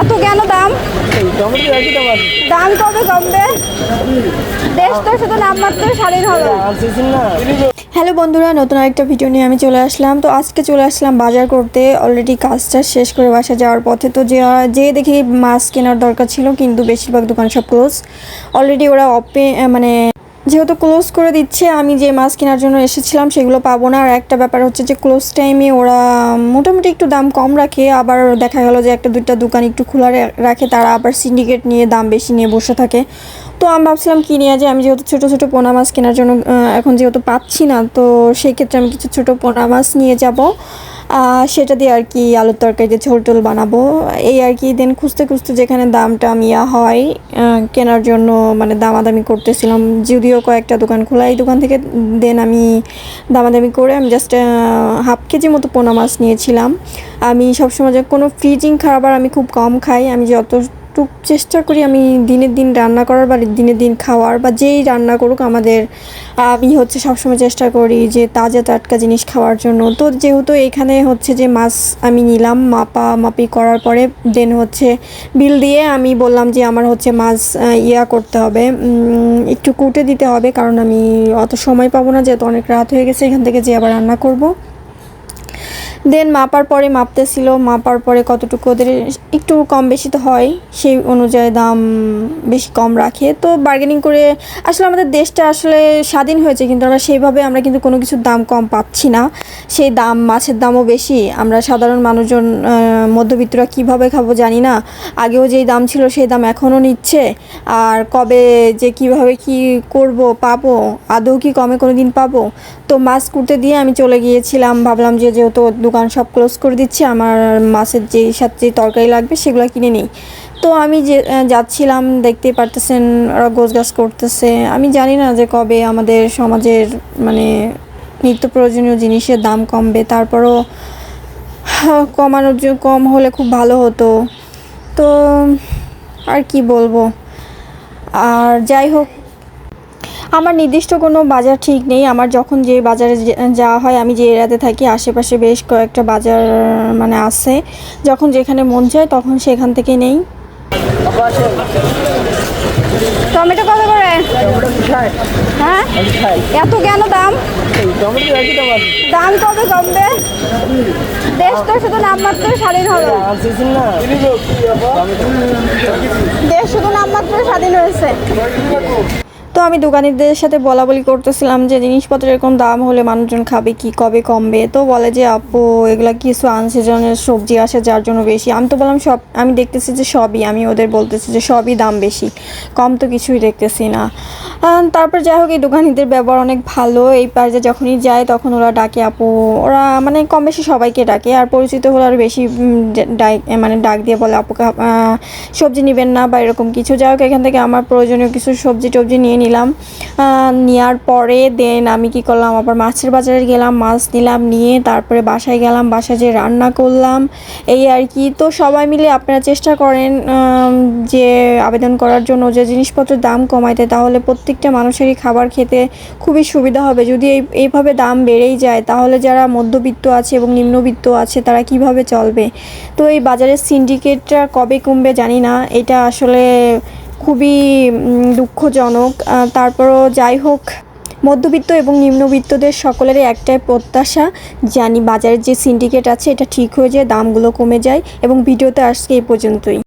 এত কেন দাম? দাম কবে কমবে? দেশ তো শুধু নামমাত্র স্বাধীন না। হ্যালো বন্ধুরা নতুন আরেকটা ভিডিও নিয়ে আমি চলে আসলাম। তো আজকে চলে আসলাম বাজার করতে। অলরেডি কাজটা শেষ করে বাসা যাওয়ার পথে। তো যে যে দেখি মাছ কেনার দরকার ছিল কিন্তু বেশিরভাগ দোকান সব ক্লোজ অলরেডি ওরা অপে মানে যেহেতু ক্লোজ করে দিচ্ছে, আমি যে মাছ কেনার জন্য এসেছিলাম সেগুলো পাবো না। আর একটা ব্যাপার হচ্ছে যে ক্লোজ টাইমে ওরা মোটামুটি একটু দাম কম রাখে। আবার দেখা গেল যে একটা দুইটা দোকান একটু খোলা রাখে, তারা আবার সিন্ডিকেট নিয়ে দাম বেশি নিয়ে বসে থাকে। তো আমি ভাবছিলাম কি নিয়ে যে আমি যেহেতু ছোটো ছোটো পোনা মাছ কেনার জন্য এখন যেহেতু পাচ্ছি না, তো সেই ক্ষেত্রে আমি কিছু ছোটো পোনা মাছ নিয়ে যাব। সেটা দিয়ে আর কি আলুর তরকারিতে ঝোল টোল বানাবো। এই আর কি দেন খুঁজতে খুঁজতে যেখানে দামটা ইয়া হয় কেনার জন্য মানে দামাদামি করতেছিলাম। যদিও কয়েকটা দোকান খোলা, এই দোকান থেকে দেন আমি দামাদামি করে আমি জাস্ট হাফ কেজি মতো পোনা মাছ নিয়েছিলাম। আমি সবসময় যে কোনো ফ্রিজিং খাবার আমি খুব কম খাই, আমি যতটুকু চেষ্টা করি আমি দিনের দিন রান্না করার বা দিনের দিন খাওয়ার বা যেই রান্না করুক আমাদের, আমি হচ্ছে সবসময় চেষ্টা করি যে তাজা টাটকা জিনিস খাওয়ার জন্য। তো যেহেতু এখানে হচ্ছে যে মাছ আমি নিলাম, মাপা, মাপি করার পরে দেন হচ্ছে বিল দিয়ে আমি বললাম যে আমার হচ্ছে মাছ ইয়া করতে হবে। একটু কুটে দিতে হবে কারণ আমি অত সময় পাবো না যেহেতু অনেক রাত হয়ে গেছে, এখান থেকে যে আবার রান্না করব। দেন মাপার পরে মাপতেছিল, মাপার পরে কতটুকু ওদের একটু কম বেশি তো হয়, সেই অনুযায়ী দাম বেশি কম রাখে। তো বার্গেনিং করে আসলে আমাদের দেশটা আসলে স্বাধীন হয়েছে, কিন্তু আমরা সেইভাবে আমরা কিন্তু কোনো কিছুর দাম কম পাচ্ছি না। সেই দাম, মাছের দামও বেশি। আমরা সাধারণ মানুষজন মধ্যবিত্তরা কীভাবে খাব জানি না। আগেও যেই দাম ছিল সেই দাম এখনও নিচ্ছে। আর কবে যে কীভাবে কি করব পাবো, আদৌ কি কমে কোনো দিন পাবো? তো মাছ কুড়তে দিয়ে আমি চলে গিয়েছিলাম, ভাবলাম যে যেহেতু দোকান সব ক্লোজ করে দিচ্ছে আমার মাছের যেই সাথে যে তরকারি লাগবে সেগুলো কিনে নিই। তো আমি যে যাচ্ছিলাম দেখতেই পারতেছেন ওরা গোছ গাছ করতেছে। আমি জানি না যে কবে আমাদের সমাজের মানে নিত্য প্রয়োজনীয় জিনিসের দাম কমবে তারপরও হ্যাঁ, কমানোর জন্য কম হলে খুব ভালো হতো। তো আর কি বলব? আর যাই হোক আমার নির্দিষ্ট কোনো বাজার ঠিক নেই। আমার যখন যে বাজারে যাওয়া হয়, আমি যে এরিয়াতে থাকি, আশেপাশে বেশ কয়েকটা বাজার মানে আছে। যখন যেখানে মন চায়, তখন সেখান থেকে নেই। টমেটো কত করে? হ্যাঁ? এত কেন দাম? দাম কবে কমবে দেশ তো শুধু নামমাত্র স্বাধীন হবে দেশ শুধু নামমাত্র স্বাধীন হয়েছে। তো আমি দোকানিদের সাথে বলা বলি করতেছিলাম যে জিনিসপত্রের এরকম দাম হলে মানুষজন খাবে, কি কবে কমবে। তো বলে যে, আপু, এগুলা কিছু আনসিজনের সবজি আসে যার জন্য বেশি। আমি তো বললাম, সব আমি দেখতেছি যে সবই, আমি ওদের বলতেছি যে সবই দাম বেশি। কম তো কিছুই দেখতেছি না। তারপর যাই হোক এই দোকানিদের ব্যবহার অনেক ভালো। এই পার্জে যখনই যায় তখন ওরা ডাকে আপু ওরা মানে কম বেশি সবাইকে ডাকে। আর পরিচিত হলে আর বেশি মানে ডাক দিয়ে বলে আহ, সবজি নেবেন না বা এরকম কিছু। যাই হোক এখান থেকে আমার প্রয়োজনীয় কিছু সবজি টবজি নিয়ে নিলাম। নেওয়ার পরে দেন আমি কি করলাম আবার মাছের বাজারে গেলাম মাছ নিলাম নিয়ে তারপরে বাসায় গেলাম বাসায় যে রান্না করলাম। এই আর কি। তো সবাই মিলে আপনারা চেষ্টা করেন যে আবেদন করার জন্য যে জিনিসপত্রের দাম কমাইতে তাহলে প্রত্যেকটা মানুষেরই খাবার খেতে খুবই সুবিধা হবে। যদি এই, এইভাবে দাম বেড়েই যায়, তাহলে যারা মধ্যবিত্ত আছে এবং নিম্নবিত্ত আছে, তারা কীভাবে চলবে? তো এই বাজারের সিন্ডিকেটটা কবে কমবে জানি না। এটা আসলে খুবই দুঃখজনক। তারপরও যাই হোক, মধ্যবিত্ত এবং নিম্নবিত্তদের সকলেরই একটাই প্রত্যাশা, জানি বাজারের যে সিন্ডিকেট আছে, এটা ঠিক হয়ে যায়, দামগুলো কমে যায়। এবং ভিডিওতে আজকে এই পর্যন্তই।